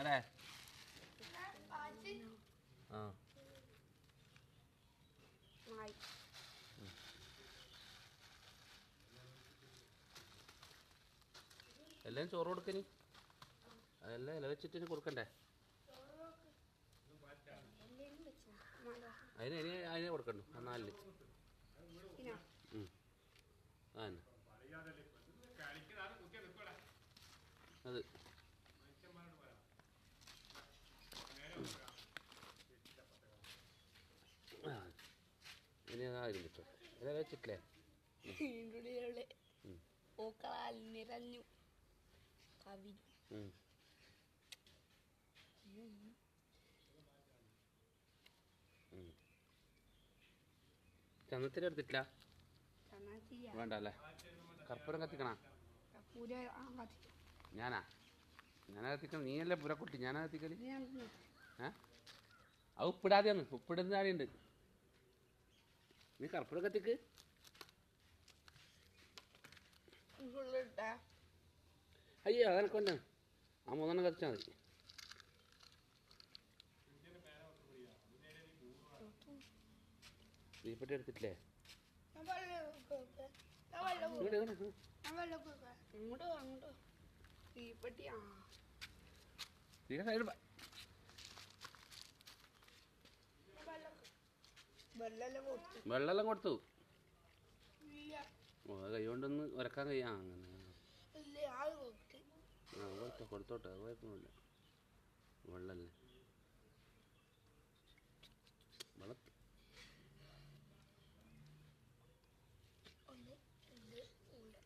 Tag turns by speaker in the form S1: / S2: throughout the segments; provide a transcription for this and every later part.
S1: ആയി
S2: എല്ലാം ചോറ് കൊടുക്കനി അതെല്ലാം ഇല വെച്ചിട്ട് കൊടുക്കണ്ടേ? അതിന് ഇനി അതിനെ കൊടുക്കണ്ടു ആ നാലിൽ. അത് ആ ഇല വെച്ചിട്ടില്ലേ.
S1: നിറഞ്ഞു കവി.
S2: ചന്ദനത്തിന് എടുത്തിട്ടില്ല? വേണ്ട അല്ലേ കർപ്പൂരം കത്തിക്കണ? ഞാനാ? ഞാനാ കത്തിക്കണം നീയല്ലേ പുരക്കുട്ടി? ഞാനാ
S1: കത്തിക്കൽ?
S2: ഏ? ആ ഉപ്പിടാതെയാണ്. ഉപ്പിടുന്ന ആരുണ്ട് നീ കർപ്പൂരം കത്തിക്ക്. അയ്യോ അതെനക്ക് കൊണ്ടാ ആ മൂന്നെണ്ണം കത്തിച്ചാൽ മതി. തീപ്പെട്ടി എടുത്തിട്ടില്ലേ?
S1: വെള്ളം കൊടുക്ക.
S2: വെള്ളമെല്ലാം കൊടുത്തു. ഓ കൈ കൊണ്ടൊന്ന് ഉരക്കാൻ കഴിയാ അങ്ങനെ. ആ കൊടുത്തോ കൊടുത്തോട്ടെ അത് കുഴപ്പമില്ല വെള്ളല്ലേ വെള്ളം
S1: ഒന്ന് രണ്ട് മൂന്ന്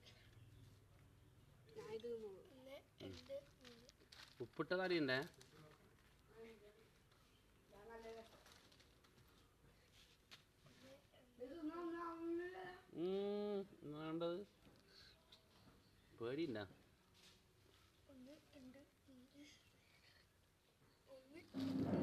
S1: ഞാൻ ഇത് ഒന്ന് രണ്ട് മൂന്ന്
S2: ഉപ്പിട്ടതാടിയുണ്ടേ വേണ്ടത് പേടിയുണ്ടാ
S1: ഒന്ന് രണ്ട് മൂന്ന്. ഒന്ന്